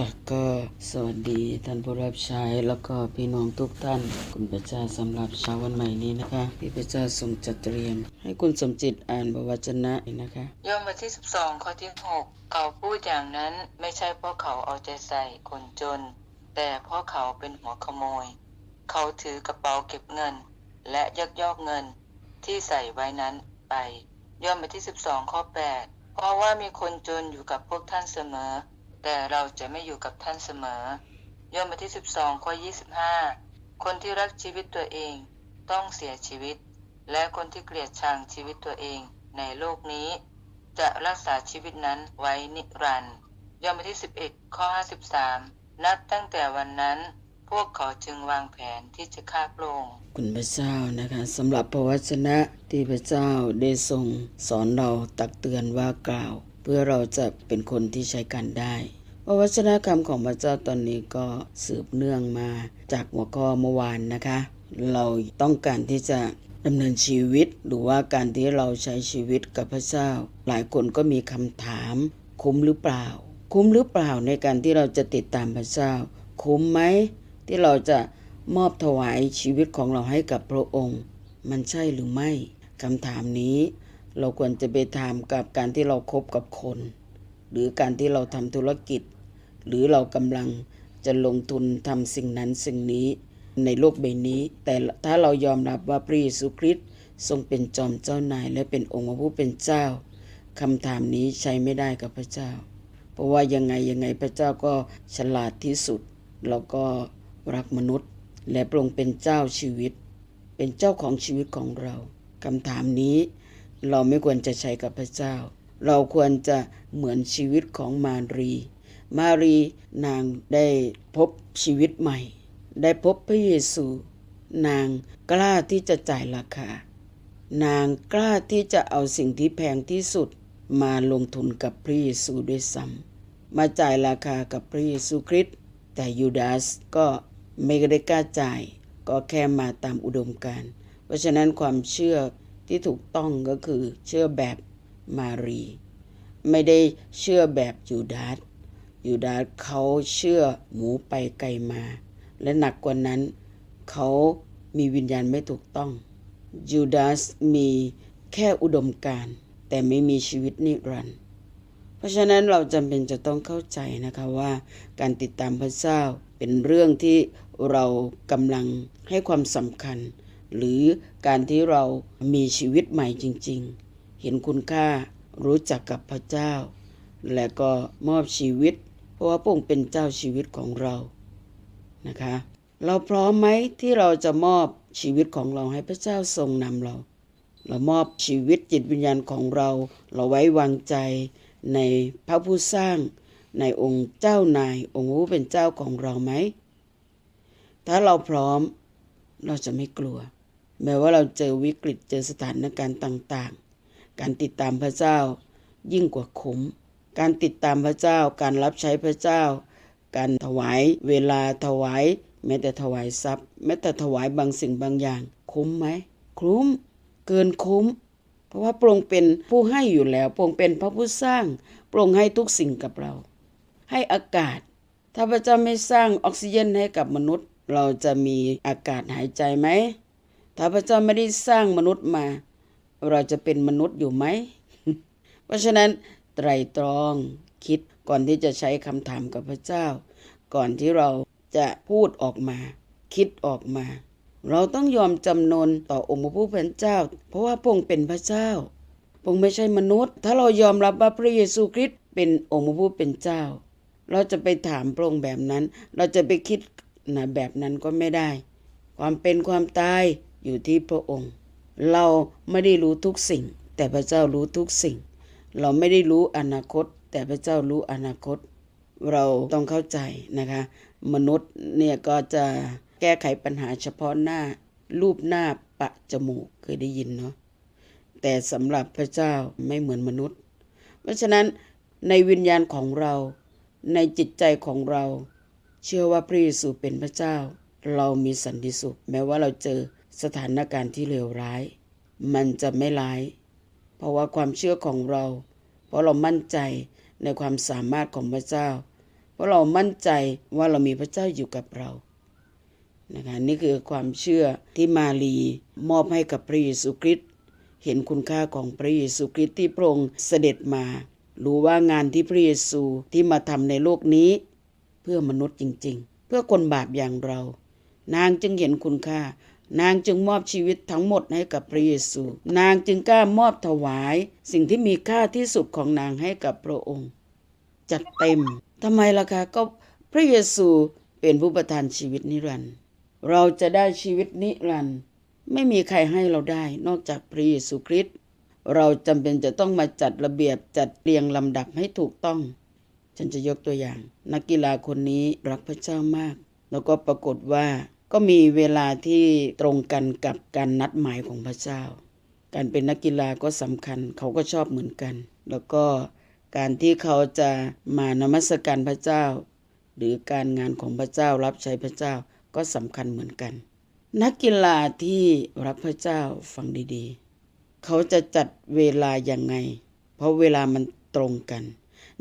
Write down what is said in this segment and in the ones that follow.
ค่ะก็สวัสดีท่านผู้รับใช้แล้วก็พี่น้องทุกท่าน คุณพระเจ้าสำหรับเช้าวันใหม่นี้นะคะที่พระเจ้าทรงจัดเตรียม ให้คุณสมจิตอ่านพระวจนะนะคะย่อมวันที่ 12 ข้อที่ 6 เขาพูดอย่างนั้นไม่ใช่เพราะเขาเอาใจใส่คนจน แต่เพราะเขาเป็นหัวขโมย เขาถือกระเป๋าเก็บเงิน และยักยอกเงินที่ใส่ไว้นั้นไปย่อมวันที่ 12 ข้อ 8 เพราะว่ามีคนจนอยู่กับพวกท่านเสมอ แต่เราจะไม่อยู่กับท่านเสมอย่อมวันที่ 12 ข้อ 25 คนที่รักชีวิตตัวเองต้องเสียชีวิต และคนที่เกลียดชังชีวิตตัวเองในโลกนี้ จะรักษาชีวิตนั้นไว้นิรันดร์ยอห์นบทที่ 11 ข้อ 53 นับตั้งแต่วันนั้นพวกเขาจึงวางแผนที่จะฆ่าพระองค์คุณพระเจ้านะคะสำหรับพระวจนะที่พระเจ้าได้ทรงสอนเราตักเตือนว่ากล่าว พื่อเราจะเป็นคนที่ใช้กันได้พระวจนะคำของพระเจ้าตอนนี้ก็สืบเนื่องมาจากหัวข้อเมื่อวานนะคะ เราต้องการที่จะดำเนินชีวิตหรือว่าการที่เราใช้ชีวิตกับพระเจ้า หลายคนก็มีคำถาม คุ้มหรือเปล่า คุ้มหรือเปล่าในการที่เราจะติดตามพระเจ้า คุ้มไหมที่เราจะมอบถวายชีวิตของเราให้กับพระองค์ มันใช่หรือไม่คำถามนี้ เราควรจะไปถามกับการที่เราคบกับคน หรือการที่เราทำธุรกิจ หรือเรากำลังจะลงทุนทำสิ่งนั้นสิ่งนี้ในโลกใบนี้ แต่ถ้าเรายอมรับว่าพระเยซูคริสต์ทรงเป็นจอมเจ้านายและเป็นองค์พระผู้เป็นเจ้าคำถามนี้ใช้ไม่ได้กับพระเจ้า เพราะว่ายังไงยังไงพระเจ้าก็ฉลาดที่สุด แล้วก็รักมนุษย์ และพระองค์เป็นเจ้าชีวิต เป็นเจ้าของชีวิตของเราคำถามนี้ เราไม่ควรจะใช้กับพระเจ้า เราควรจะเหมือนชีวิตของมารี มารีนางได้พบชีวิตใหม่ ได้พบพระเยซู นางกล้าที่จะจ่ายราคา นางกล้าที่จะเอาสิ่งที่แพงที่สุดมาลงทุนกับพระเยซูด้วยซ้ำมาจ่ายราคากับพระเยซูคริสต์แต่ยูดาสก็ไม่ได้กล้าจ่าย ก็แค่มาตามอุดมการณ์เพราะฉะนั้นความเชื่อ ที่ถูกต้องก็คือเชื่อแบบมารี ไม่ได้เชื่อแบบยูดาสยูดาสเขาเชื่อหมูไปไกลมา และหนักกว่านั้น เขามีวิญญาณไม่ถูกต้องยูดาสมีแค่อุดมการแต่ไม่มีชีวิตนิรันดร์เพราะฉะนั้นเราจำเป็นจะต้องเข้าใจนะคะว่า การติดตามพระเจ้าเป็นเรื่องที่เรากำลังให้ความสำคัญ หรือการที่เรามีชีวิตใหม่จริง ๆ เห็นคุณค่ารู้จักกับพระเจ้า และก็มอบชีวิต เพราะว่าพระองค์เป็นเจ้าชีวิตของเรานะคะ เราพร้อมไหมที่เราจะมอบชีวิตของเราให้พระเจ้าทรงนำเรา เรามอบชีวิตจิตวิญญาณของเรา เราไว้วางใจในพระผู้สร้างในองค์เจ้านายองค์ผู้เป็นเจ้าของเราไหม ถ้าเราพร้อมเราจะไม่กลัว แม้ว่าเราเจอวิกฤตเจอสถานการณ์ต่างๆ การติดตามพระเจ้ายิ่งกว่าคุ้มการติดตามพระเจ้า การรับใช้พระเจ้า การถวายเวลาถวาย แม้แต่ถวายทรัพย์ แม้แต่ถวายบางสิ่งบางอย่าง คุ้มไหมคุ้ม เกินคุ้ม เพราะว่าพระองค์เป็นผู้ให้อยู่แล้วพระองค์เป็นพระผู้สร้างพระองค์ให้ทุกสิ่งกับเรา ให้อากาศ ถ้าพระเจ้าไม่สร้างออกซิเจนให้กับมนุษย์ เราจะมีอากาศหายใจไหม ถ้าพระเจ้าไม่ได้สร้างมนุษย์มา เราจะเป็นมนุษย์อยู่ไหม เพราะฉะนั้นไตรตรองคิดก่อนที่จะใช้คำถามกับพระเจ้า ก่อนที่เราจะพูดออกมา คิดออกมา เราต้องยอมจำนนต่อองค์พระผู้เป็นเจ้า เพราะว่าพระองค์เป็นพระเจ้าพระองค์ไม่ใช่มนุษย์ ถ้าเรายอมรับว่าพระเยซูคริสต์เป็นองค์พระผู้เป็นเจ้า เราจะไปถามพระองค์แบบนั้น เราจะไปคิดนะแบบนั้นก็ไม่ได้ ความเป็นความตาย อยู่ที่พระองค์ เราไม่ได้รู้ทุกสิ่ง แต่พระเจ้ารู้ทุกสิ่ง เราไม่ได้รู้อนาคต แต่พระเจ้ารู้อนาคต เราต้องเข้าใจนะคะ มนุษย์เนี่ยก็จะแก้ไขปัญหาเฉพาะหน้า รูปหน้าปะจมูกเคยได้ยินเนาะแต่สำหรับพระเจ้าไม่เหมือนมนุษย์ เพราะฉะนั้นในวิญญาณของเราในจิตใจของเรา เชื่อว่าพระเยซูเป็นพระเจ้า เรามีสันติสุข แม้ว่าเราเจอ สถานการณ์ที่เลวร้าย มันจะไม่ร้าย เพราะว่าความเชื่อของเรา เพราะเรามั่นใจในความสามารถของพระเจ้า เพราะเรามั่นใจว่าเรามีพระเจ้าอยู่กับเรานะคะนี่คือความเชื่อที่มารีมอบให้กับพระเยซูคริสต์เห็นคุณค่าของพระเยซูคริสต์ที่พระองค์เสด็จมา รู้ว่างานที่พระเยซูที่มาทำในโลกนี้ เพื่อมนุษย์จริง ๆ เพื่อคนบาปอย่างเรา นางจึงเห็นคุณค่า นางจึงมอบชีวิตทั้งหมดให้กับพระเยซู นางจึงกล้ามอบถวาย สิ่งที่มีค่าที่สุดของนางให้กับพระองค์ จัดเต็มทำไมล่ะคะก็พระเยซูเป็นผู้ประทานชีวิตนิรันดร์เราจะได้ชีวิตนิรันดร์ไม่มีใครให้เราได้นอกจากพระเยซูคริสต์เราจำเป็นจะต้องมาจัดระเบียบจัดเรียงลำดับให้ถูกต้อง ฉันจะยกตัวอย่าง นักกีฬาคนนี้รักพระเจ้ามาก แล้วก็ปรากฏว่า ก็มีเวลาที่ตรงกันกับการนัดหมายของพระเจ้า การเป็นนักกีฬาก็สำคัญเขาก็ชอบเหมือนกัน แล้วก็การที่เขาจะมานมัสการพระเจ้า หรือการงานของพระเจ้ารับใช้พระเจ้าก็สำคัญเหมือนกัน นักกีฬาที่รักพระเจ้าฟังดีๆ เขาจะจัดเวลาอย่างไง เพราะเวลามันตรงกัน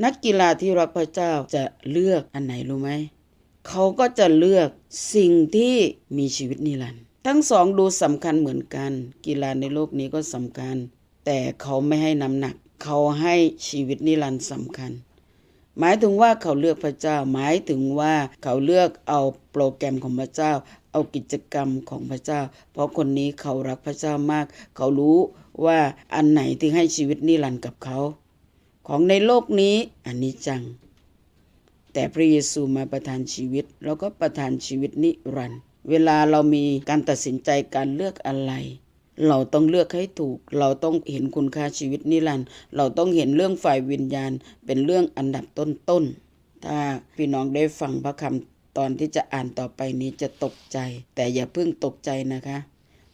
นักกีฬาที่รักพระเจ้าจะเลือกอันไหนรู้ไหม เขาก็จะเลือกสิ่งที่มีชีวิตนิรันดร์ทั้งสองดูสำคัญเหมือนกัน กีฬาในโลกนี้ก็สำคัญ แต่เขาไม่ให้น้ำหนัก เขาให้ชีวิตนิรันดร์สำคัญ หมายถึงว่าเขาเลือกพระเจ้า หมายถึงว่าเขาเลือกเอาโปรแกรมของพระเจ้า เอากิจกรรมของพระเจ้า เพราะคนนี้เขารักพระเจ้ามาก เขารู้ว่าอันไหนที่ให้ชีวิตนิรันดร์กับเขา ของในโลกนี้อันนี้จัง แต่พระเยซูมาประทานชีวิต แล้วก็ประทานชีวิตนิรันดร์เวลาเรามีการตัดสินใจการเลือกอะไร เราต้องเลือกให้ถูก เราต้องเห็นคุณค่าชีวิตนิรันดร์เราต้องเห็นเรื่องฝ่ายวิญญาณ เป็นเรื่องอันดับต้นๆถ้าพี่น้องได้ฟังพระคำตอนที่จะอ่านต่อไปนี้จะตกใจ แต่อย่าเพิ่งตกใจนะคะ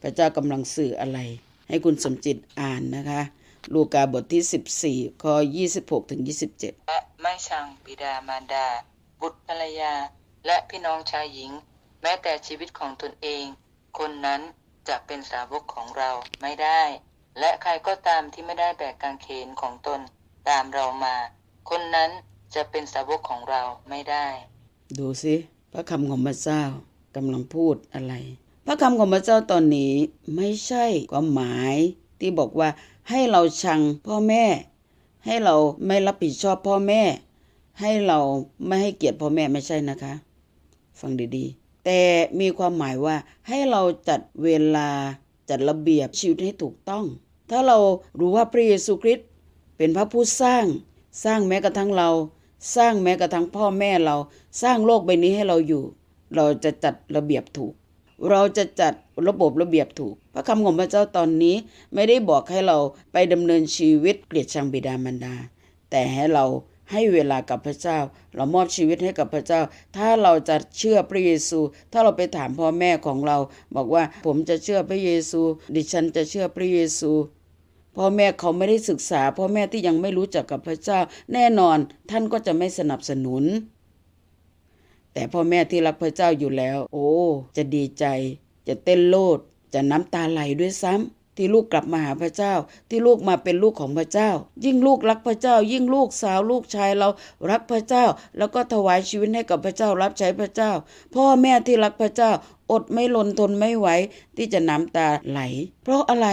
พระเจ้ากำลังสื่ออะไร ให้คุณสมจิตอ่านนะคะ ลูกาบทที่ 14ข้อ26ถึง27 ไม่ชังบิดามารดา บุตรภรรยา และพี่น้องชายหญิง แม้แต่ชีวิตของตนเอง คนนั้นจะเป็นสาวกของเราไม่ได้ และใครก็ตามที่ไม่ได้แบกกางเขนของตนตามเรามา คนนั้นจะเป็นสาวกของเราไม่ได้ ดูสิพระคำของพระเจ้ากำลังพูดอะไร พระคำของพระเจ้าตอนนี้ไม่ใช่ความหมายที่บอกว่าให้เราชังพ่อแม่ ให้เราไม่รับผิดชอบพ่อแม่ ให้เราไม่ให้เกียรติพ่อแม่ไม่ใช่นะคะ ฟังดีๆ แต่มีความหมายว่าให้เราจัดเวลาจัดระเบียบชีวิตให้ถูกต้อง ถ้าเรารู้ว่าพระเยซูคริสต์เป็นพระผู้สร้าง สร้างแม้กระทั่งเรา สร้างแม้กระทั่งพ่อแม่เรา สร้างโลกใบนี้ให้เราอยู่ เราจะจัดระเบียบถูก เราจะจัดระบบระเบียบถูก พระคำของพระเจ้าตอนนี้ไม่ได้บอกให้เราไปดำเนินชีวิตเกลียดชังบิดามารดา แต่ให้เราให้เวลากับพระเจ้า เรามอบชีวิตให้กับพระเจ้า ถ้าเราจะเชื่อพระเยซู ถ้าเราไปถามพ่อแม่ของเรา บอกว่าผมจะเชื่อพระเยซู ดิฉันจะเชื่อพระเยซูพ่อแม่เขาไม่ได้ศึกษาพ่อแม่ที่ยังไม่รู้จักกับพระเจ้า แน่นอนท่านก็จะไม่สนับสนุน แต่พ่อแม่ที่รักพระเจ้าอยู่แล้ว โอ้ จะดีใจ จะเต้นโลด จะน้ำตาไหลด้วยซ้ำที่ลูกกลับมาหาพระเจ้า ที่ลูกมาเป็นลูกของพระเจ้า ยิ่งลูกรักพระเจ้า ยิ่งลูกสาวลูกชายเรารักพระเจ้า แล้วก็ถวายชีวิตให้กับพระเจ้ารับใช้พระเจ้า พ่อแม่ที่รักพระเจ้า อดไม่ลนทนไม่ไหวที่จะน้ำตาไหล เพราะอะไร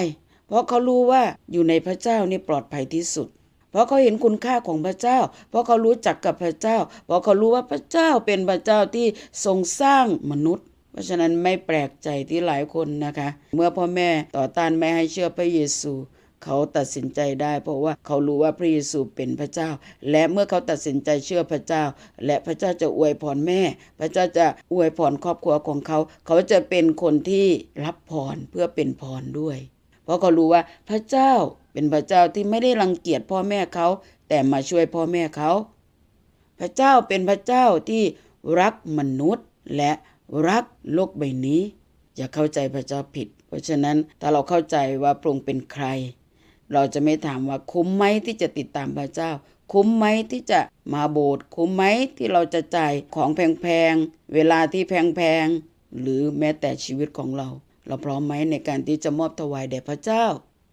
เพราะเขารู้ว่าอยู่ในพระเจ้านี่ปลอดภัยที่สุด เพราะเขาเห็นคุณค่าของพระเจ้า เพราะเขารู้จักกับพระเจ้า เพราะเขารู้ว่าพระเจ้าเป็นพระเจ้าที่ทรงสร้างมนุษย์ เพราะฉะนั้นไม่แปลกใจที่หลายคนนะคะ เมื่อพ่อแม่ต่อต้านไม่ให้เชื่อพระเยซูเขาตัดสินใจได้เพราะว่าเขารู้ว่าพระเยซูเป็นพระเจ้า และเมื่อเขาตัดสินใจเชื่อพระเจ้า และพระเจ้าจะอวยพรแม่ พระเจ้าจะอวยพรครอบครัวของเขา เขาจะเป็นคนที่รับพรเพื่อเป็นพรด้วย เพราะเขารู้ว่าพระเจ้า เป็นพระเจ้าที่ไม่ได้รังเกียจพ่อแม่เขา แต่มาช่วยพ่อแม่เขา พระเจ้าเป็นพระเจ้าที่รักมนุษย์และรักโลกใบนี้ อย่าเข้าใจพระเจ้าผิด เพราะฉะนั้นถ้าเราเข้าใจว่าพระองค์เป็นใคร เราจะไม่ถามว่าคุ้มไหมที่จะติดตามพระเจ้า คุ้มไหมที่จะมาโบสถ์คุ้มไหมที่เราจะจ่ายของแพงๆเวลาที่แพงๆหรือแม้แต่ชีวิตของเรา เราพร้อมไหมในการที่จะมอบถวายแด่พระเจ้า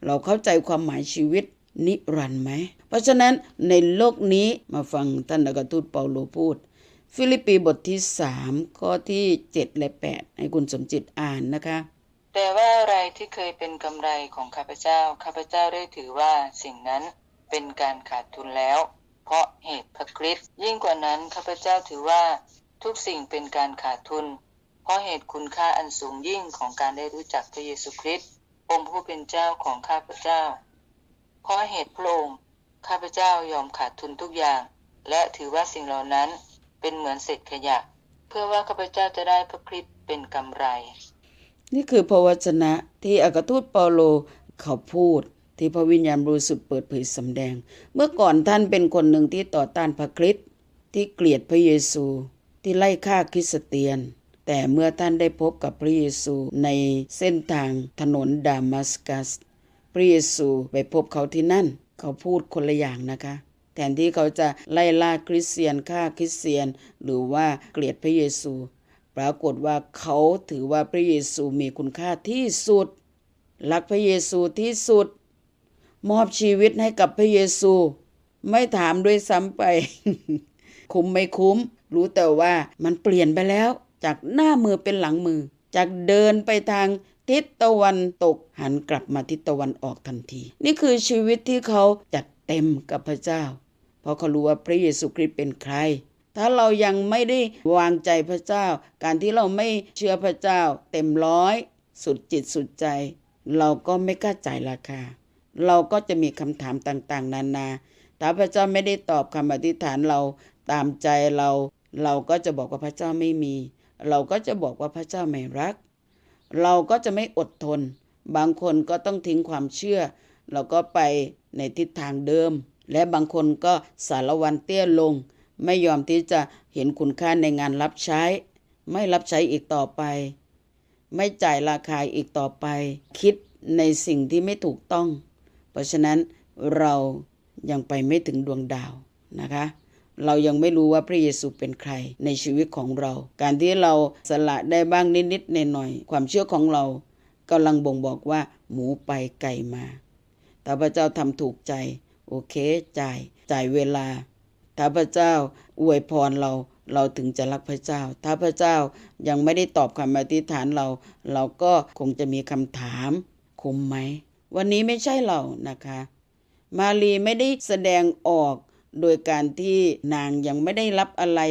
เราเข้าใจความหมายชีวิตนิรันดร์ไหม เพราะฉะนั้นในโลกนี้มาฟังท่านอักทูตเปาโลพูด ฟิลิปปีบทที่สามข้อที่เจ็ดและแปดให้คุณสมจิตอ่านนะคะ แต่ว่าอะไรที่เคยเป็นกำไรของข้าพเจ้า ข้าพเจ้าได้ถือว่าสิ่งนั้นเป็นการขาดทุนแล้ว เพราะเหตุพระคริสต์ยิ่งกว่านั้นข้าพเจ้าถือว่าทุกสิ่งเป็นการขาดทุน เพราะเหตุคุณค่าอันสูงยิ่งของการได้รู้จักพระเยซูคริสต์ องค์ผู้เป็นเจ้าของข้าพเจ้า เพราะเหตุพระองค์ข้าพเจ้ายอมขาดทุนทุกอย่าง และถือว่าสิ่งเหล่านั้นเป็นเหมือนเศษขยะ เพื่อว่าข้าพเจ้าจะได้พระคริสต์เป็นกำไร นี่คือพระวจนะที่อัครทูตเปาโลเขาพูดที่พระวิญญาณบริสุทธิ์เปิดเผยสำแดง เมื่อก่อนท่านเป็นคนหนึ่งที่ต่อต้านพระคริสต์ที่เกลียดพระเยซูที่ไล่ฆ่าคริสเตียน แต่เมื่อท่านได้พบกับพระเยซูในเส้นทางถนนดามัสกัส พระเยซูไปพบเขาที่นั่น เขาพูดคนละอย่างนะคะ แทนที่เขาจะไล่ล่าคริสเตียนฆ่าคริสเตียน หรือว่าเกลียดพระเยซู ปรากฏว่าเขาถือว่าพระเยซูมีคุณค่าที่สุด รักพระเยซูที่สุด มอบชีวิตให้กับพระเยซู ไม่ถามด้วยซ้ำไป คุ้มไม่คุ้ม รู้แต่ว่ามันเปลี่ยนไปแล้ว จากหน้ามือเป็นหลังมือ จากเดินไปทางทิศตะวันตกหันกลับมาทิศตะวันออกทันที นี่คือชีวิตที่เขาจัดเต็มกับพระเจ้า เพราะเขารู้ว่าพระเยซูคริสต์เป็นใคร ถ้าเรายังไม่ได้วางใจพระเจ้า การที่เราไม่เชื่อพระเจ้า เต็มร้อย สุดจิตสุดใจ เราก็ไม่กล้าจ่ายราคา เราก็จะมีคำถามต่างๆ นานาถ้าพระเจ้าไม่ได้ตอบคำอธิษฐานเราตามใจเรา เราก็จะบอกว่าพระเจ้าไม่มี เราก็จะบอกว่าพระเจ้าไม่รัก เราก็จะไม่อดทน บางคนก็ต้องทิ้งความเชื่อ เราก็ไปในทิศทางเดิม และบางคนก็สารวันเตี้ยลง ไม่ยอมที่จะเห็นคุณค่าในงานรับใช้ ไม่รับใช้อีกต่อไป ไม่จ่ายราคาอีกต่อไป คิดในสิ่งที่ไม่ถูกต้อง เพราะฉะนั้นเรายังไปไม่ถึงดวงดาวนะคะ เรายังไม่รู้ว่าพระเยซูเป็นใครในชีวิตของเรา การที่เราสละได้บ้างนิดๆหน่อยๆความเชื่อของเรากำลังบ่งบอกว่า หมูไปไก่มา ถ้าพระเจ้าทำถูกใจ โอเคจ่าย จ่ายเวลา ถ้าพระเจ้าอวยพรเราเราถึงจะรักพระเจ้า ถ้าพระเจ้ายังไม่ได้ตอบคำอธิษฐานเรา เราก็คงจะมีคำถามคุ้มไหม วันนี้ไม่ใช่เรานะคะ มารีไม่ได้แสดงออก โดยการที่นางยังไม่ได้รับอะไร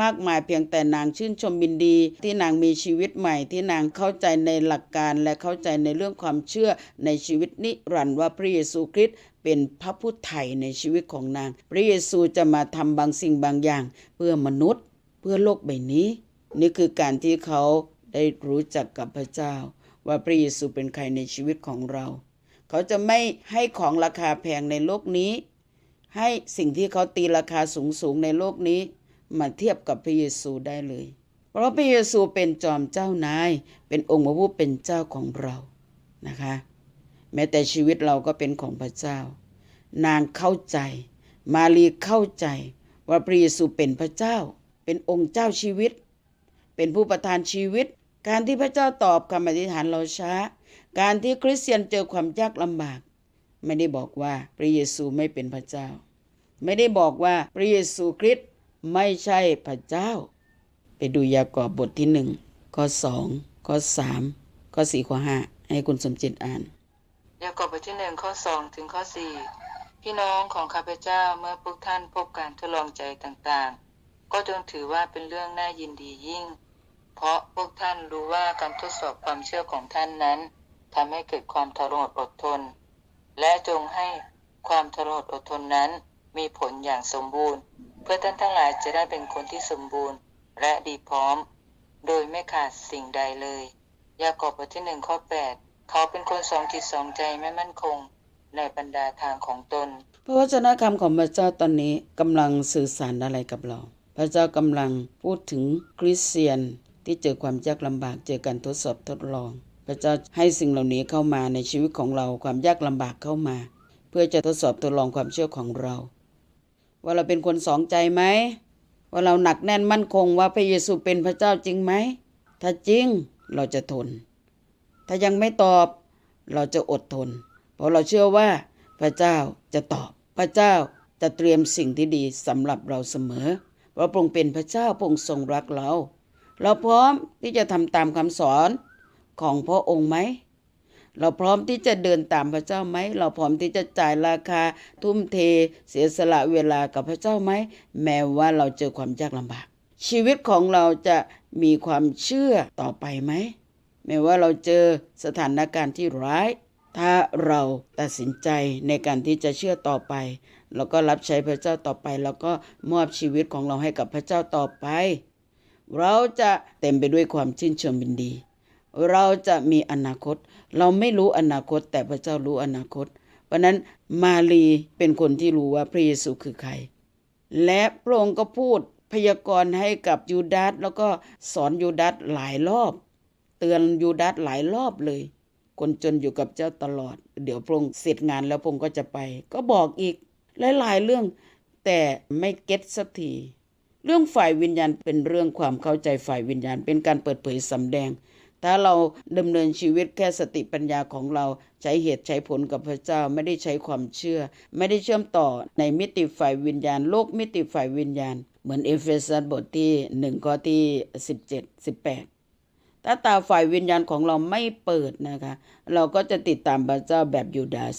มากมายเพียงแต่นางชื่นชมบินดี ที่นางมีชีวิตใหม่ที่นางเข้าใจในหลักการและเข้าใจในเรื่องความเชื่อในชีวิตนิรันดร์ว่าพระเยซูคริสต์เป็นพระผู้ไถ่ในชีวิตของนาง พระเยซูจะมาทำบางสิ่งบางอย่าง เพื่อมนุษย์ เพื่อโลกใบนี้ นี่คือการที่เขาได้รู้จักกับพระเจ้า ว่าพระเยซูเป็นใครในชีวิตของเรา เขาจะไม่ให้ของราคาแพงในโลกนี้ ให้สิ่งที่เขาตีราคาสูงสูงๆในโลกนี้ มาเทียบกับพระเยซูได้เลย เพราะพระเยซูเป็นจอมเจ้านาย เป็นองค์พระผู้เป็นเจ้าของเรานะคะ แม้แต่ชีวิตเราก็เป็นของพระเจ้า นางเข้าใจ มารีเข้าใจว่าพระเยซูเป็นพระเจ้า เป็นองค์เจ้าชีวิต เป็นผู้ประทานชีวิต การที่พระเจ้าตอบคำอธิษฐานเราช้า การที่คริสเตียนเจอความยากลำบาก ไม่ได้บอกว่าพระเยซูไม่เป็นพระเจ้า ไม่ได้บอกว่าพระเยซูคริสต์ไม่ใช่พระเจ้า ไปดูยากอบบทที่หนึ่งข้อสองข้อสามข้อสี่ข้อห้าให้คุณสมจิตอ่าน ยากอบบทที่หนึ่งข้อสองถึงข้อสี่พี่น้องของข้าพเจ้าเมื่อพวกท่านพบการทดลองใจต่างๆ ก็จงถือว่าเป็นเรื่องน่ายินดียิ่ง เพราะพวกท่านรู้ว่าการทดสอบความเชื่อของท่านนั้นทำให้เกิดความทรหดอดทน และจงให้ความทรหดอดทนนั้นมีผลอย่างสมบูรณ์ เพื่อท่านทั้งหลายจะได้เป็นคนที่สมบูรณ์ และดีพร้อม โดยไม่ขาดสิ่งใดเลย ยากอบบทที่หนึ่งข้อแปดเขาเป็นคนสองจิตสองใจไม่มั่นคง ในบรรดาทางของตน พระวจนะคำของพระเจ้าตอนนี้กำลังสื่อสารอะไรกับเรา พระเจ้ากำลังพูดถึงคริสเตียนที่เจอความยากลำบากเจอการทดสอบทดลอง พระเจ้าให้สิ่งเหล่านี้เข้ามาในชีวิตของเราความยากลำบากเข้ามา เพื่อจะทดสอบทดลองความเชื่อของเรา ว่าเราเป็นคนสองใจไหมว่าเราหนักแน่นมั่นคงว่าพระเยซูเป็นพระเจ้าจริงไหมถ้าจริงเราจะทน ถ้ายังไม่ตอบเราจะอดทน เพราะเราเชื่อว่าพระเจ้าจะตอบ พระเจ้าจะเตรียมสิ่งที่ดีสำหรับเราเสมอ เพราะพระองค์เป็นพระเจ้าพระองค์ทรงรักเรา เราพร้อมที่จะทำตามคำสอน ของพระองค์ไหม เราพร้อมที่จะเดินตามพระเจ้าไหม เราพร้อมที่จะจ่ายราคาทุ่มเทเสียสละเวลากับพระเจ้าไหม แม้ว่าเราเจอความยากลำบาก ชีวิตของเราจะมีความเชื่อต่อไปไหม แม้ว่าเราเจอสถานการณ์ที่ร้าย ถ้าเราตัดสินใจในการที่จะเชื่อต่อไป แล้วก็รับใช้พระเจ้าต่อไป แล้วก็มอบชีวิตของเราให้กับพระเจ้าต่อไป เราจะเต็มไปด้วยความชื่นชมยินดี เราจะมีอนาคต เราไม่รู้อนาคต แต่พระเจ้ารู้อนาคต เพราะนั้นมารีเป็นคนที่รู้ว่าพระเยซูคือใคร และพระองค์ก็พูดพยากรณ์ให้กับยูดาสแล้วก็สอนยูดาสหลายรอบ เตือนยูดาสหลายรอบเลย คนจนอยู่กับเจ้าตลอด เดี๋ยวพระองค์เสร็จงานแล้วพระองค์ก็จะไป ก็บอกอีกหลายๆเรื่อง แต่ไม่เก็ตสักทีเรื่องฝ่ายวิญญาณเป็นเรื่องความเข้าใจฝ่ายวิญญาณ เป็นการเปิดเผยสำแดง ถ้าเราดำเนินชีวิตแค่สติปัญญาของเราใช้เหตุใช้ผลกับพระเจ้าไม่ได้ใช้ความเชื่อ ไม่ได้เชื่อมต่อในมิติฝ่ายวิญญาณ โลกมิติฝ่ายวิญญาณ เหมือนเอเฟซัสบทที่หนึ่งข้อที่สิบเจ็ดสิบแปดถ้าตาฝ่ายวิญญาณของเราไม่เปิดนะคะ เราก็จะติดตามพระเจ้าแบบยูดาส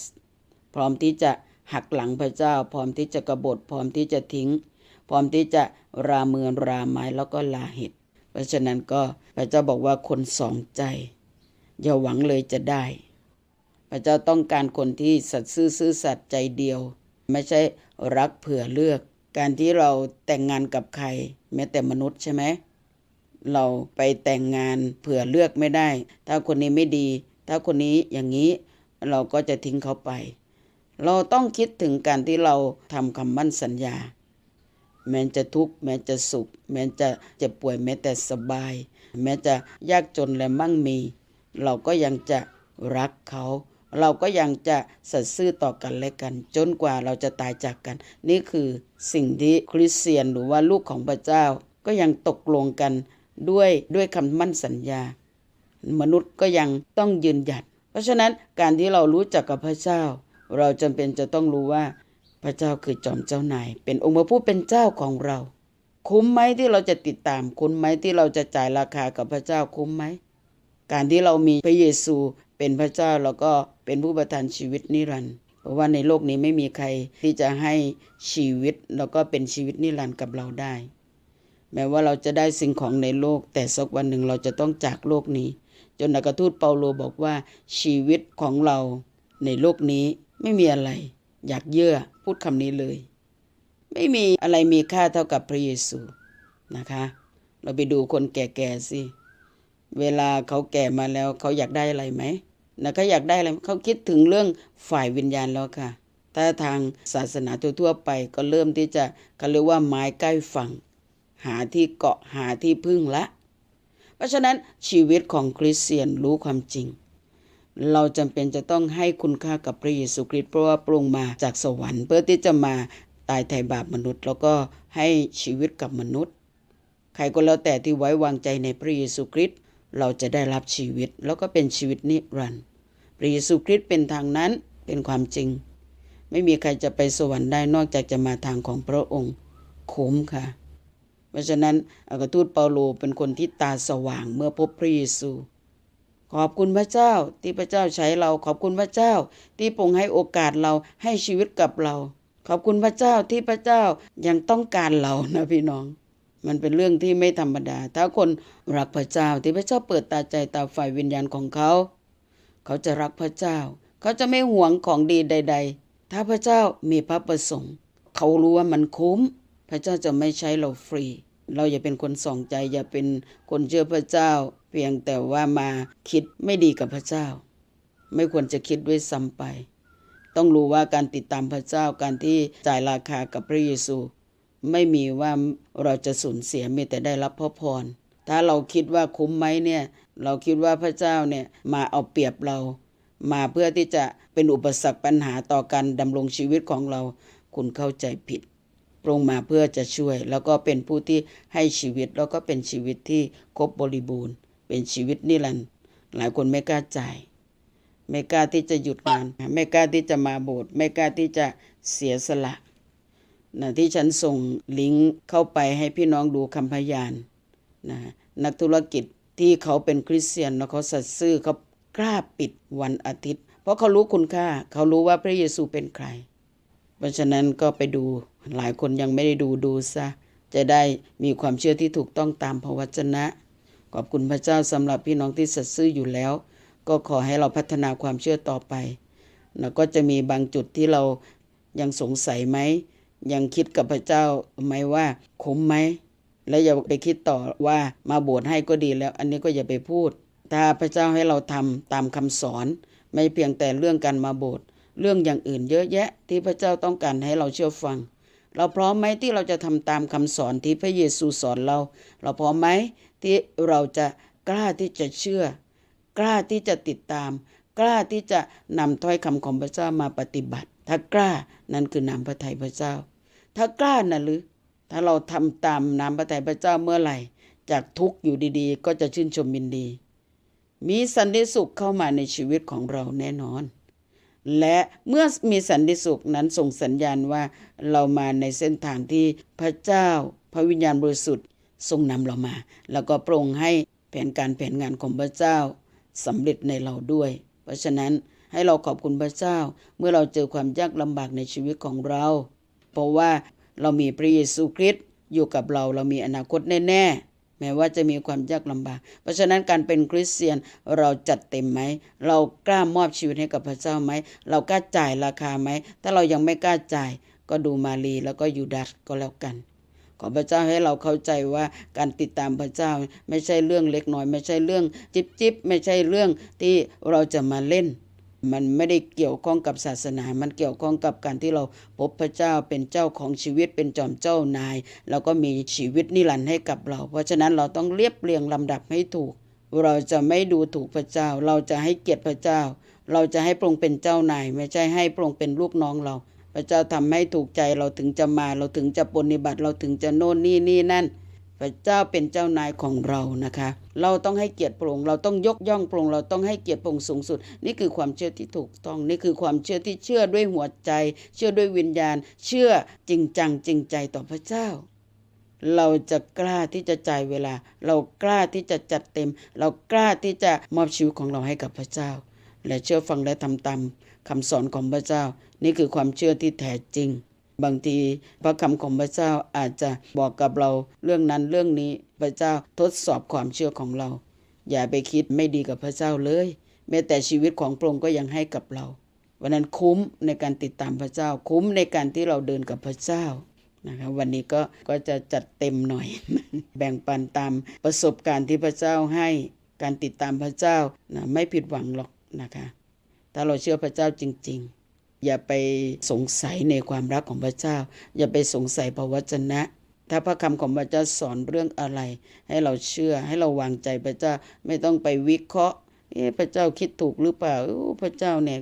พร้อมที่จะหักหลังพระเจ้า พร้อมที่จะกบฏพร้อมที่จะทิ้ง พร้อมที่จะราเมือนราไม้แล้วก็ลาเหตุเพราะฉะนั้นก็ พระเจ้าบอกว่าคนสองใจ อย่าหวังเลยจะได้ พระเจ้าต้องการคนที่สัตย์ซื่อซื่อสัตย์ใจเดียว ไม่ใช่รักเผื่อเลือก การที่เราแต่งงานกับใคร แม้แต่มนุษย์ใช่ไหมเราไปแต่งงานเผื่อเลือกไม่ได้ ถ้าคนนี้ไม่ดี ถ้าคนนี้อย่างนี้เราก็จะทิ้งเขาไป เราต้องคิดถึงการที่เราทำคำมั่นสัญญา แม้จะทุกข์แม้จะสุข แม้จะเจ็บป่วยแม้แต่สบาย แม้จะยากจนและมั่งมี เราก็ยังจะรักเขา เราก็ยังจะสัตย์ซื่อต่อกันและกัน จนกว่าเราจะตายจากกัน นี่คือสิ่งที่คริสเตียนหรือว่าลูกของพระเจ้า ก็ยังตกลงกันด้วยด้วยคำมั่นสัญญา มนุษย์ก็ยังต้องยืนหยัด เพราะฉะนั้นการที่เรารู้จักกับพระเจ้า เราจำเป็นจะต้องรู้ว่า พระเจ้าคือจอมเจ้านาย เป็นองค์พระผู้เป็นเจ้าของเรา คุ้มไหมที่เราจะติดตาม คุ้มไหมที่เราจะจ่ายราคากับพระเจ้าคุ้มไหม การที่เรามีพระเยซูเป็นพระเจ้าแล้วก็เป็นผู้ประทานชีวิตนิรันดร์เพราะว่าในโลกนี้ไม่มีใครที่จะให้ชีวิตแล้วก็เป็นชีวิตนิรันดร์กับเราได้ แม้ว่าเราจะได้สิ่งของในโลก แต่สักวันหนึ่งเราจะต้องจากโลกนี้ จนนักทูตเปาโลบอกว่าชีวิตของเราในโลกนี้ไม่มีอะไร อยากเยื่อพูดคำนี้เลย ไม่มีอะไรมีค่าเท่ากับพระเยซูนะคะ เราไปดูคนแก่ๆสิ เวลาเขาแก่มาแล้วเขาอยากได้อะไรไหมนะเขาอยากได้อะไรเขาคิดถึงเรื่องฝ่ายวิญญาณแล้วค่ะ ถ้าทางศาสนาทั่วๆไปก็เริ่มที่จะเขาเรียกว่าไม้ใกล้ฝั่ง หาที่เกาะหาที่พึ่งละ เพราะฉะนั้นชีวิตของคริสเตียนรู้ความจริง เราจำเป็นจะต้องให้คุณค่ากับพระเยซูคริสต์เพราะว่าปรุงมาจากสวรรค์เพื่อที่จะมาตายไถ่บาปมนุษย์ แล้วก็ให้ชีวิตกับมนุษย์ ใครก็แล้วแต่ที่ไว้วางใจในพระเยซูคริสต์เราจะได้รับชีวิตแล้วก็เป็นชีวิตนิรันดร์พระเยซูคริสต์เป็นทางนั้นเป็นความจริง ไม่มีใครจะไปสวรรค์ได้นอกจากจะมาทางของพระองค์คุ้มค่ะ เพราะฉะนั้นอัครทูตเปาโลเป็นคนที่ตาสว่างเมื่อพบพระเยซู ขอบคุณพระเจ้า ที่พระเจ้าใช้เรา ขอบคุณพระเจ้า ที่พรงให้โอกาสเราให้ชีวิตกับเรา ขอบคุณพระเจ้าที่พระเจ้ายังต้องการเรานะพี่น้อง มันเป็นเรื่องที่ไม่ธรรมดา ถ้าคนรักพระเจ้าที่พระเจ้าเปิดตาใจตาฝ่ายวิญญาณของเขา เขาจะรักพระเจ้า เขาจะไม่หวงของดีใด ๆ ถ้าพระเจ้ามีพระประสงค์ เขารู้ว่ามันคุ้ม พระเจ้าจะไม่ใช้เราฟรี เราอย่าเป็นคนส่องใจอย่าเป็นคนเชื่อพระเจ้า เพียงแต่ว่ามาคิดไม่ดีกับพระเจ้า ไม่ควรจะคิดด้วยซ้ำไป ต้องรู้ว่าการติดตามพระเจ้าการที่จ่ายราคากับพระเยซู ไม่มีว่าเราจะสูญเสียมีแต่ได้รับพระพรถ้าเราคิดว่าคุ้มไหมเนี่ยเราคิดว่าพระเจ้าเนี่ยมาเอาเปรียบเรา มาเพื่อที่จะเป็นอุปสรรคปัญหาต่อการดำรงชีวิตของเรา คุณเข้าใจผิดปรงมาเพื่อจะช่วย แล้วก็เป็นผู้ที่ให้ชีวิตแล้วก็เป็นชีวิตที่ครบบริบูรณ์ เป็นชีวิตนิรันดร์หลายคนไม่กล้าจ่าย ไม่กล้าที่จะหยุดงาน ไม่กล้าที่จะมาโบสถ์ไม่กล้าที่จะเสียสละนะที่ฉันส่งลิงก์เข้าไปให้พี่น้องดูคำพยานนะนักธุรกิจที่เขาเป็นคริสเตียนแล้วเขาสัตย์ซื่อเขากล้าปิดวันอาทิตย์ เพราะเขารู้คุณค่า เขารู้ว่าพระเยซูเป็นใคร เพราะฉะนั้นก็ไปดูหลายคนยังไม่ได้ดูดูซะจะได้มีความเชื่อที่ถูกต้องตามพระวจนะ ขอบคุณพระเจ้าสำหรับพี่น้องที่สัตย์ซื่ออยู่แล้ว ก็ขอให้เราพัฒนาความเชื่อต่อไปแล้วก็จะมีบางจุดที่เรายังสงสัยไหม ยังคิดกับพระเจ้าไหมว่าคุ้มไหม แล้วอย่าไปคิดต่อว่ามาบสถ์ให้ก็ดีแล้ว อันนี้ก็อย่าไปพูด ถ้าพระเจ้าให้เราทำตามคำสอน ไม่เพียงแต่เรื่องการมาโบสถ์เรื่องอย่างอื่นเยอะแยะที่พระเจ้าต้องการให้เราเชื่อฟัง เราพร้อมไหมที่เราจะทำตามคำสอนที่พระเยซูสอนเรา เราพร้อมไหม ที่เราจะกล้าที่จะเชื่อ กล้าที่จะติดตาม กล้าที่จะนำถ้อยคำของพระเจ้ามาปฏิบัติ ถ้ากล้านั่นคือนามพระทัยพระเจ้า ถ้ากล้านะหรือ ถ้าเราทำตามนามพระทัยพระเจ้าเมื่อไหร่ จากทุกอยู่ดีๆ ก็จะชื่นชมยินดี มีสันติสุขเข้ามาในชีวิตของเราแน่นอนและเมื่อมีสันติสุขนั้นส่งสัญญาณว่าเรามาในเส้นทางที่พระเจ้า พระวิญญาณบริสุทธิ์ ทรงนำเรามา แล้วก็โปร่งให้แผนการแผนงานของพระเจ้าสำเร็จในเราด้วย เพราะฉะนั้นให้เราขอบคุณพระเจ้า เมื่อเราเจอความยากลำบากในชีวิตของเรา เพราะว่าเรามีพระเยซูคริสต์อยู่กับเราเรามีอนาคตแน่ๆแม้ว่าจะมีความยากลำบาก เพราะฉะนั้นการเป็นคริสเตียนเราจัดเต็มไหม เรากล้ามอบชีวิตให้กับพระเจ้าไหม เรากล้าจ่ายราคาไหม ถ้าเรายังไม่กล้าจ่ายก็ดูมารีแล้วก็ยูดาสก็แล้วกัน ขอพระเจ้าให้เราเข้าใจว่าการติดตามพระเจ้าไม่ใช่เรื่องเล็กน้อย ไม่ใช่เรื่องจิบจิบไม่ใช่เรื่องที่เราจะมาเล่นมันไม่ได้เกี่ยวข้องกับศาสนา มันเกี่ยวข้องกับการที่เราพบพระเจ้าเป็นเจ้าของชีวิต เป็นจอมเจ้านาย แล้วก็มีชีวิตนิรันดร์ให้กับเรา เพราะฉะนั้นเราต้องเรียบเรียงลำดับให้ถูก เราจะไม่ดูถูกพระเจ้า เราจะให้เกียรติพระเจ้า เราจะให้พระองค์เป็นเจ้านาย ไม่ใช่ให้พระองค์เป็นลูกน้องเรา พระเจ้าทำให้ถูกใจเราถึงจะมาเราถึงจะปฏิบัติเราถึงจะโน่นนี่นี่นั่น พระเจ้าเป็นเจ้านายของเรานะคะ เราต้องให้เกียรติพระองค์เราต้องยกย่องพระองค์เราต้องให้เกียรติพระองค์สูงสุด นี่คือความเชื่อที่ถูกต้อง นี่คือความเชื่อที่เชื่อด้วยหัวใจ เชื่อด้วยวิญญาณ เชื่อจริงจังจริงใจต่อพระเจ้าเราจะกล้าที่จะจ่ายเวลา เรากล้าที่จะจัดเต็ม เรากล้าที่จะมอบชีวิตของเราให้กับพระเจ้า และเชื่อฟังและทำตามคำสอนของพระเจ้า นี่คือความเชื่อที่แท้จริง บางทีพระคำของพระเจ้าอาจจะบอกกับเราเรื่องนั้นเรื่องนี้พระเจ้าทดสอบความเชื่อของเรา อย่าไปคิดไม่ดีกับพระเจ้าเลย แม้แต่ชีวิตของพระองค์ก็ยังให้กับเราวันนั้นคุ้มในการติดตามพระเจ้า คุ้มในการที่เราเดินกับพระเจ้านะคะวันนี้ก็ก็จะจัดเต็มหน่อย แบ่งปันตามประสบการณ์ที่พระเจ้าให้การติดตามพระเจ้านะไม่ผิดหวังหรอก นะคะถ้าเราเชื่อพระเจ้าจริง ๆ อย่าไปสงสัยในความรักของพระเจ้า อย่าไปสงสัยพระวจนะ ถ้าพระคำของพระเจ้าสอนเรื่องอะไร ให้เราเชื่อให้เราวางใจพระเจ้าไม่ต้องไปวิเคราะห์เอ๊ะพระเจ้าคิดถูกหรือเปล่าอพระเจ้าเนี่ย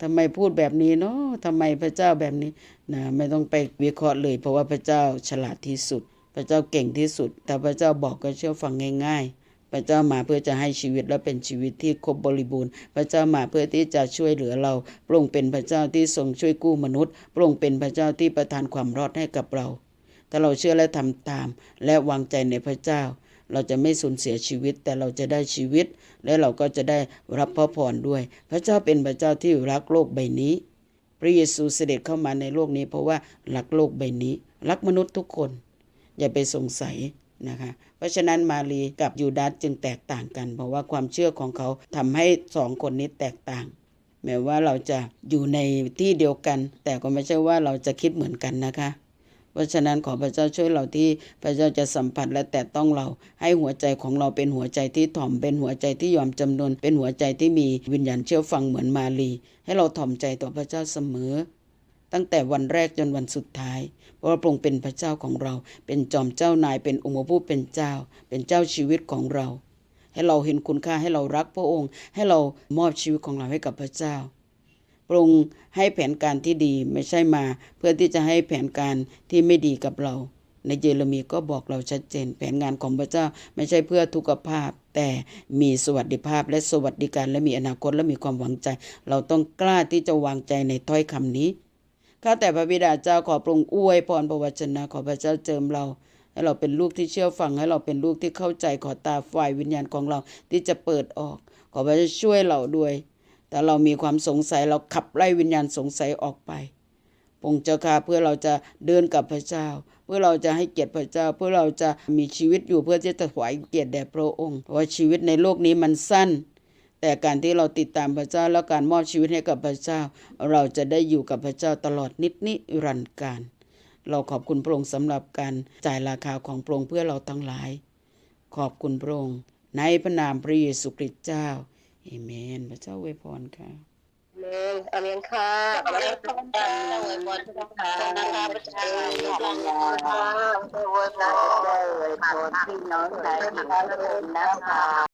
ทำไมพูดแบบนี้เนาะทำไมพระเจ้าแบบนี้นะไม่ต้องไปวิเคราะห์เลย เพราะว่าพระเจ้าฉลาดที่สุด พระเจ้าเก่งที่สุด แต่พระเจ้าบอกก็เชื่อฟังง่าย ๆ พระเจ้ามาเพื่อจะให้ชีวิตและเป็นชีวิตที่ครบบริบูรณ์ พระเจ้ามาเพื่อที่จะช่วยเหลือเราพระองค์เป็นพระเจ้าที่ทรงช่วยกู้มนุษย์พระองค์เป็นพระเจ้าที่ประทานความรอดให้กับเราถ้าเราเชื่อและทำตาม และวางใจในพระเจ้า เราจะไม่สูญเสียชีวิตแต่เราจะได้ชีวิต และเราก็จะได้รับพระพรด้วย พระเจ้าเป็นพระเจ้าที่รักโลกใบนี้พระเยซูเสด็จเข้ามาในโลกนี้ เพราะว่ารักโลกใบนี้ รักมนุษย์ทุกคน อย่าไปสงสัย นะคะเพราะฉะนั้นมารีกับยูดาสจึงแตกต่างกัน เพราะว่าความเชื่อของเขาทำให้สองคนนี้แตกต่างแม้ว่าเราจะอยู่ในที่เดียวกัน แต่ก็ไม่ใช่ว่าเราจะคิดเหมือนกันนะคะ เพราะฉะนั้นขอพระเจ้าช่วยเราที่พระเจ้าจะสัมผัสและแตะต้องเราให้หัวใจของเราเป็นหัวใจที่ถ่อมเป็นหัวใจที่ยอมจำนนเป็นหัวใจที่มีวิญญาณเชื่อฟังเหมือนมารีให้เราถ่อมใจต่อพระเจ้าเสมอ ตั้งแต่วันแรกจนวันสุดท้าย เพราะว่าพระองค์เป็นพระเจ้าของเรา เป็นจอมเจ้านาย เป็นองค์ผู้เป็นเจ้า เป็นเจ้าชีวิตของเรา ให้เราเห็นคุณค่าให้เรารักพระองค์ ให้เรามอบชีวิตของเราให้กับพระเจ้าพระองค์ให้แผนการที่ดีไม่ใช่มา เพื่อที่จะให้แผนการที่ไม่ดีกับเรา ในเยเรมีก็บอกเราชัดเจน แผนงานของพระเจ้าไม่ใช่เพื่อทุกขภาพ แต่มีสวัสดิภาพและสวัสดิการและมีอนาคตและมีความหวังใจ เราต้องกล้าที่จะวางใจในถ้อยคำนี้ ข้าแต่พระบิดาเจ้าขอพรงอวยพรพระวจนะขอพระเจ้าเจิมเราให้เราเป็นลูกที่เชื่อฟังให้เราเป็นลูกที่เข้าใจขอตาฝ่ายวิญญาณของเราที่จะเปิดออก ขอพระเจ้าช่วยเราด้วย แต่เรามีความสงสัยเราขับไล่วิญญาณสงสัยออกไปพระองเจ้าค่ะเพื่อเราจะเดินกับพระเจ้า เพื่อเราจะให้เกียรติพระเจ้า เพื่อเราจะมีชีวิตอยู่เพื่อที่จะถวายเกียรติแด่พระองค์เพราะว่าชีวิตในโลกนี้มันสั้น แต่การที่เราติดตามพระเจ้าและการมอบชีวิตให้กับพระเจ้า เราจะได้อยู่กับพระเจ้าตลอดนิดนิรันดร์การ เราขอบคุณพระองค์สำหรับการจ่ายราคาของพระองค์เพื่อเราทั้งหลาย ขอบคุณพระองค์ในพระนามพระเยซูคริสต์เจ้าเอเมน พระเจ้าอวยพรค่ะเมนอาเมนค่ะขอบคุณค่ะอวยพรทุกท่านนะคะพระเจ้าอวยพรนะคะอวยพรอวยพรพี่น้องชายทุกท่านนะคะ